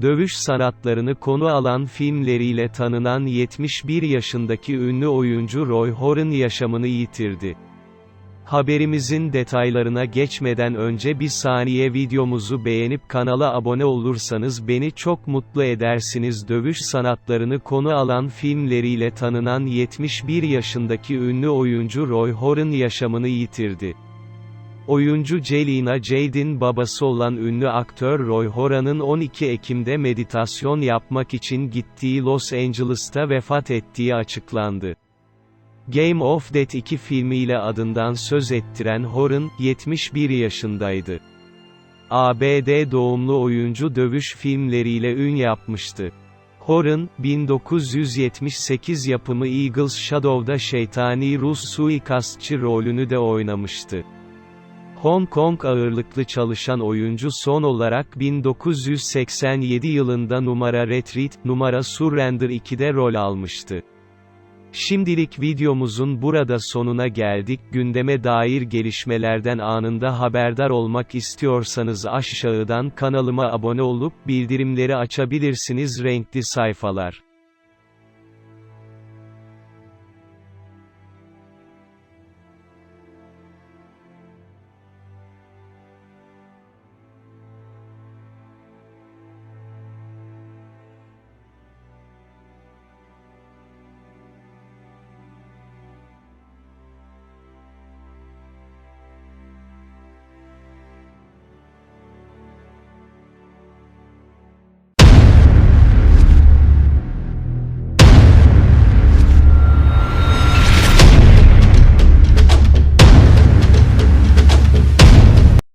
Dövüş sanatlarını konu alan filmleriyle tanınan 71 yaşındaki ünlü oyuncu Roy Horan yaşamını yitirdi. Haberimizin detaylarına geçmeden önce bir saniye videomuzu beğenip kanala abone olursanız beni çok mutlu edersiniz. Dövüş sanatlarını konu alan filmleriyle tanınan 71 yaşındaki ünlü oyuncu Roy Horan yaşamını yitirdi. Oyuncu Jelena Jade'in babası olan ünlü aktör Roy Horan'ın 12 Ekim'de meditasyon yapmak için gittiği Los Angeles'ta vefat ettiği açıklandı. Game of Death 2 filmiyle adından söz ettiren Horan, 71 yaşındaydı. ABD doğumlu oyuncu dövüş filmleriyle ün yapmıştı. Horan, 1978 yapımı Eagles Shadow'da şeytani Rus suikastçı rolünü de oynamıştı. Hong Kong ağırlıklı çalışan oyuncu son olarak 1987 yılında numara Retreat, numara Surrender 2'de rol almıştı. Şimdilik videomuzun burada sonuna geldik. Gündeme dair gelişmelerden anında haberdar olmak istiyorsanız aşağıdan kanalıma abone olup bildirimleri açabilirsiniz renkli sayfalar.